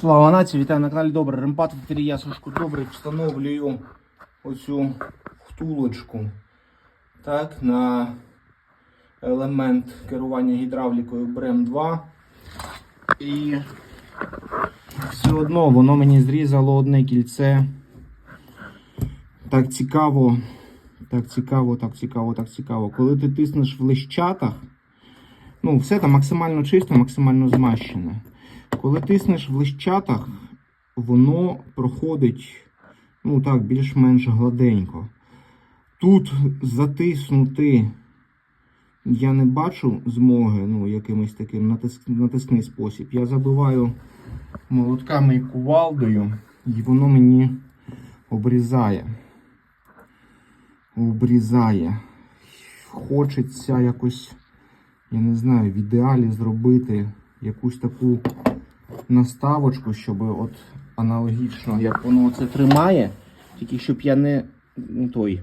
Слава нації, вітаю на каналі Добре. Ремпат я Сушку Добрий встановлюю оцю втулочку так, на елемент керування гідравлікою брем 2. І все одно воно мені зрізало одне кільце. Так цікаво, так цікаво, так цікаво, так цікаво. Коли ти тиснеш в лищатах, ну, все там максимально чисто, максимально змащене. Коли тиснеш в лищатах, воно проходить ну так, більш-менш гладенько. Тут затиснути я не бачу змоги, ну, якимось таким натиск, спосіб. Я забиваю молотками і кувалдою, і воно мені обрізає. Обрізає. Хочеться якось, я не знаю, в ідеалі зробити якусь таку наставочку, щоб от аналогічно, як воно це тримає, тільки щоб я не ну, той,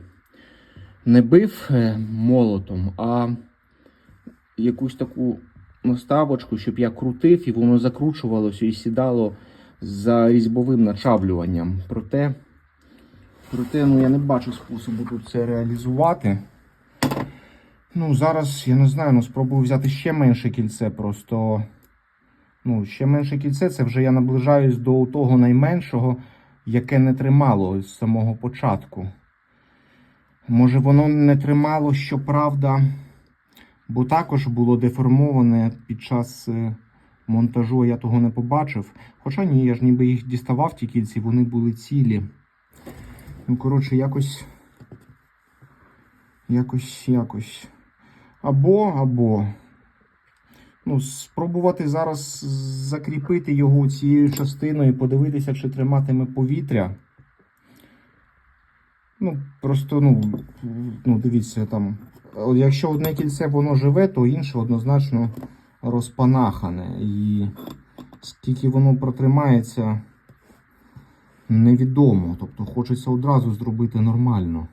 не бив е, молотом, а якусь таку наставочку, щоб я крутив і воно закручувалося і сідало за різьбовим начавлюванням. Проте, проте ну, я не бачу способу тут це реалізувати. Ну, зараз я не знаю, ну спробую взяти ще менше кільце, просто. Ну, ще менше кільце, це вже я наближаюсь до того найменшого, яке не тримало з самого початку. Може, воно не тримало, щоправда, бо також було деформоване під час е, монтажу, я того не побачив. Хоча ні, я ж ніби їх діставав, ті кільці, вони були цілі. Ну, коротше, якось. Якось, якось. Або, або. Ну, спробувати зараз закріпити його цією частиною, подивитися, чи триматиме повітря. Ну, просто, ну, ну дивіться там. Якщо одне кільце воно живе, то інше однозначно розпанахане. І скільки воно протримається, невідомо. Тобто хочеться одразу зробити нормально.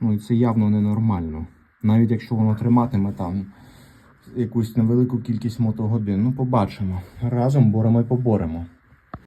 Ну і це явно ненормально. Навіть якщо воно триматиме там якусь невелику кількість мотогодин. Ну, побачимо. Разом боремо і поборемо.